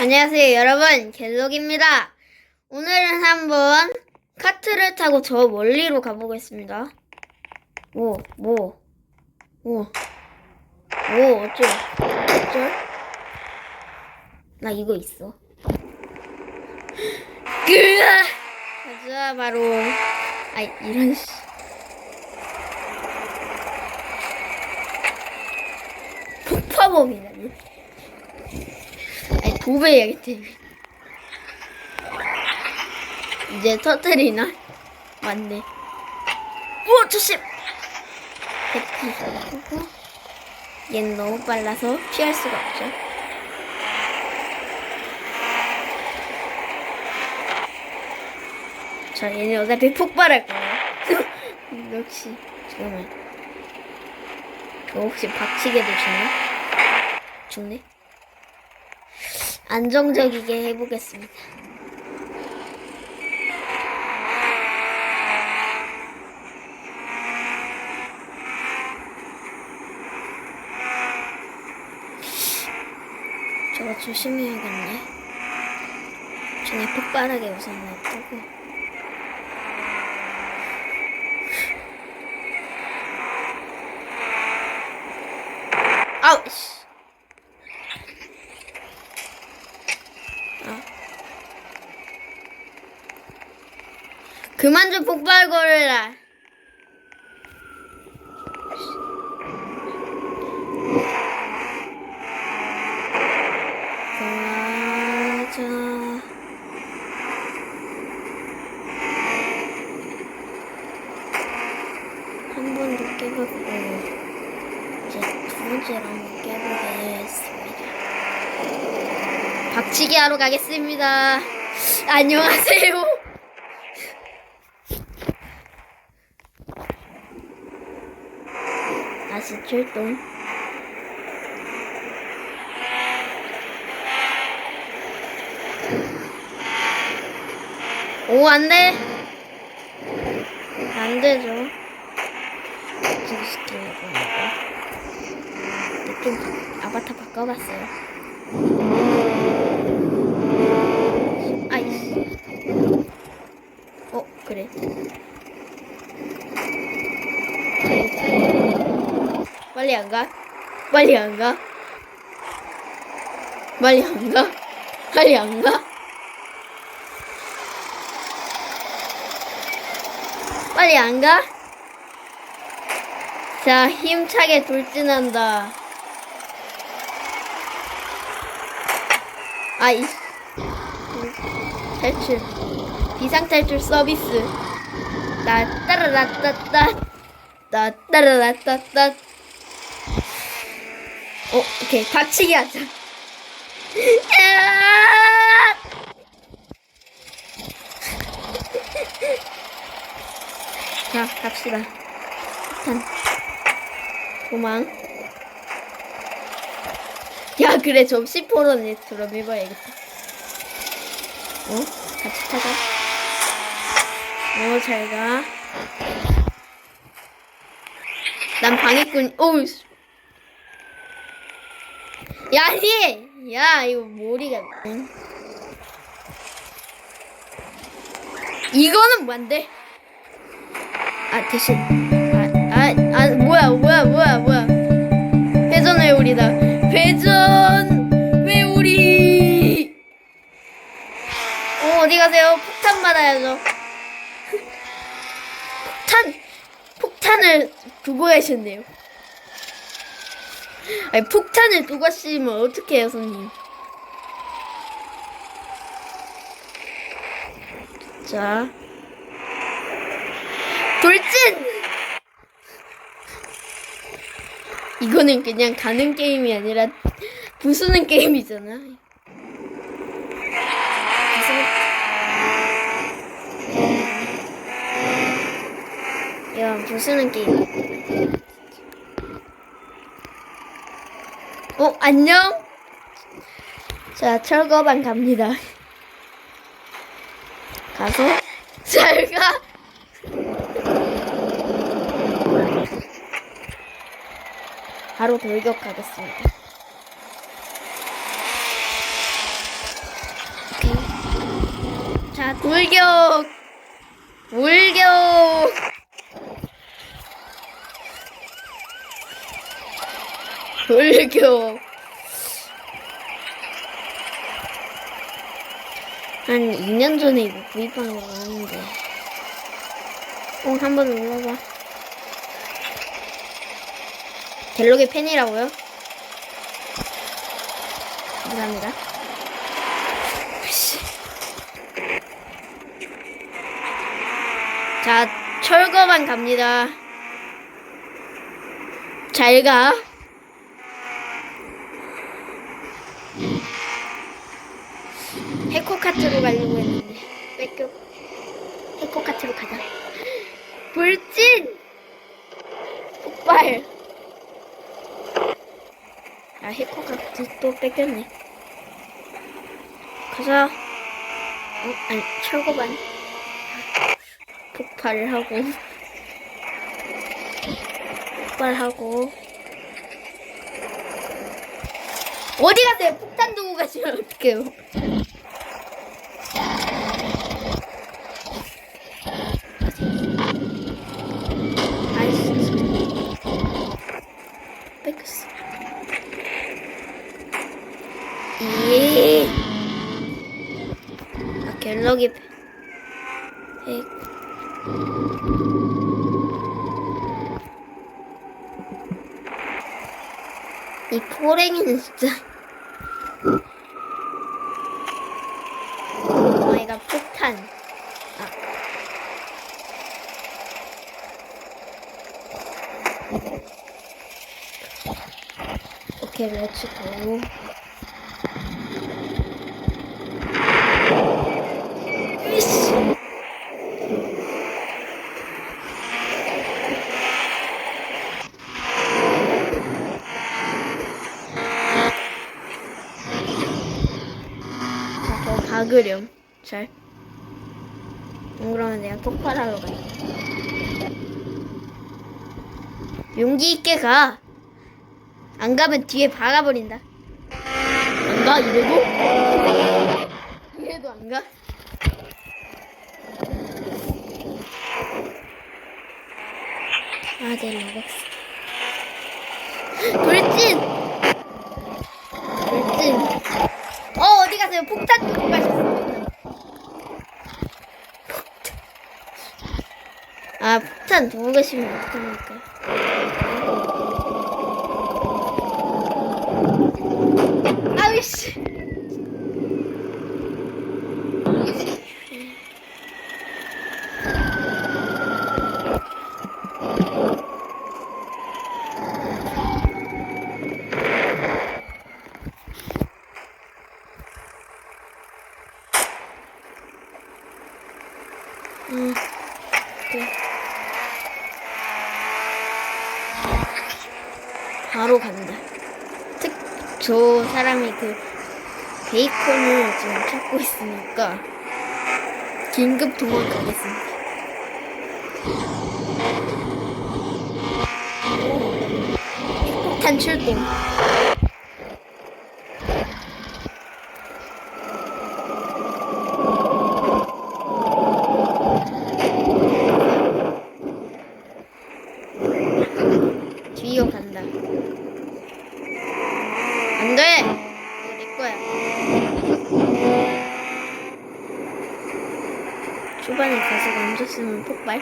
안녕하세요 여러분 갤럭입니다 오늘은 한번 카트를 타고 저 멀리로 가보겠습니다 오, 뭐, 오, 오, 어쩔, 어쩔? 나 이거 있어. 으아! 가자, 바로. 아이, 이런, 씨. 폭파범이라니. 아이, 도배 해야겠대. 이제 터트리나? 맞네. 오, 조심! 대피. 얘는 너무 빨라서 피할 수가 없죠. 자, 얘는 어차피 폭발할 거예요. 역시. 잠깐만. 저 혹시 박치게도 죽나? 죽네? 안정적이게 해보겠습니다. 저거 조심해야겠네. 전에 폭발하게 우선 놔두고. 아우, 씨. 아. 그만 좀 폭발 거려라. 가자. 한번더 깨보고 이제 두 번째로 한번 깨보겠습니다. 박치기 하러 가겠습니다. 안녕하세요. 다시 출동. 오, 안 돼. 안 되죠. 지스키를 보내고. 좀 아바타 바꿔봤어요. 아이씨. 어, 그래. 빨리 안 가? 빨리 안 가? 빨리 안 가? 빨리 안 가? 빨리 안 가? 자, 힘차게 돌진한다. 아이, 탈출. 비상탈출 서비스. 따, 따라라따따. 따, 따라라따따. 어, 오케이. 박치기 하자. 자, 갑시다. 일단 도망. 야, 그래 접시 포로네 드럼 해봐야겠다. 어? 같이 타자. 어, 잘 가. 난 방해꾼. 어우. 씨. 야, 니! 야, 이거. 응? 이거는 뭔데? 아 대신 아 아 아, 뭐야 뭐야 뭐야 뭐야 회전 회오리다 회전 회오리 어 어디 가세요 폭탄 받아야죠 폭탄 폭탄을 두고 가셨네요 아니 폭탄을 두고 가시면 어떻게 해요 손님 자 돌진! 이거는 그냥 가는 게임이 아니라 부수는 게임이잖아. 부수- 이건 부수는 게임. 어, 안녕? 자, 철거반 갑니다. 가서 잘 가. 바로 돌격하겠습니다. 오케이. 자, 돌격! 돌격! 물격! 한 2년 전에 이거 구입한 거 아는데. 어, 한 번 눌러봐. 갤럭의 팬이라고요? 감사합니다. 씨. 자, 철거만 갑니다. 잘 가. 해코카트로 가려고 했는데 뺏겨. 해코카트로 가자. 불진! 폭발! 아, 해코카트 또 뺏겼네. 가자. 어, 아니, 철거반. 폭발을 하고. 폭발하고. 어디 가세요? 폭탄 두고 가시면 어떡해요? 아, 갤럭이 백. 이 포랭이는 진짜. 어, 얘가 폭탄. 아. 오케이, 렛츠고. 으이씨. 자, 저 박으렴. 잘. 음, 그러면 내가 폭발하러 갈게. 용기 있게 가. 안 가면 뒤에 박아버린다. 안 가? 이래도? 이래도 안 가? 아, 내 러벅스. 돌진! 돌진. 어, 어디 가세요? 폭탄 두고 가셨어요. 폭탄. 아, 폭탄 두고 가시면 어떡합니까? 아이씨. 바로 간다. 특, 저 사람이 그 베이컨을 지금 찾고 있으니까 긴급 도망가겠습니다. 폭탄 출동. 뒤로 간다. 안 돼! 이거 내 거야. 초반에 가서 얹었으면 폭발.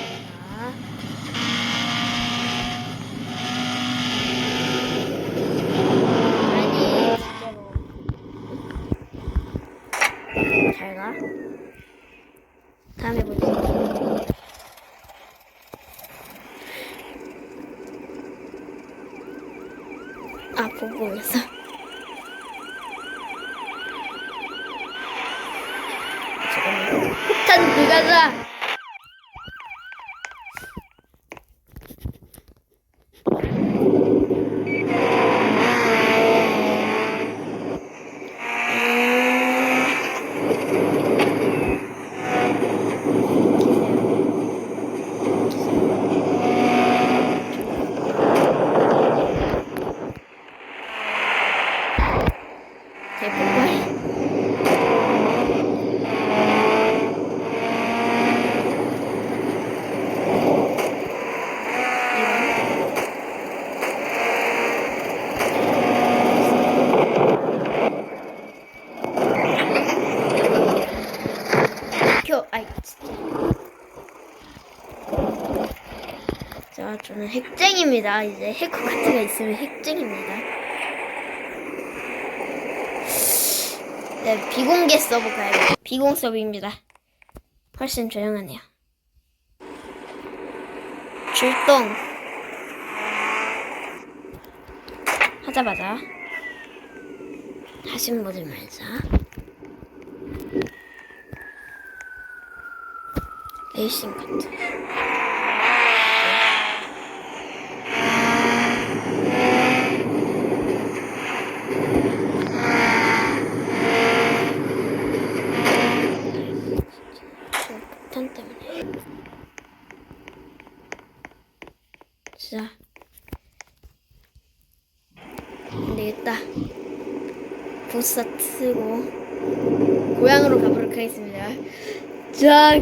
자. 아니, 진짜로. 잘 가. 다음에 보자. 아, 보고 있어. 잠깐만. 들어가자! 저는 핵쟁입니다. 이제 해커 카트가 있으면 핵쟁입니다. 네, 비공개 서버 가야겠다. 비공 서버입니다. 훨씬 조용하네요. 출동. 하자마자 하신 보지 말자. 레이싱 카트. 저 폭탄 때문에. 자. 안 되겠다. 부스 쓰고 고향으로 가보도록 하겠습니다. 자,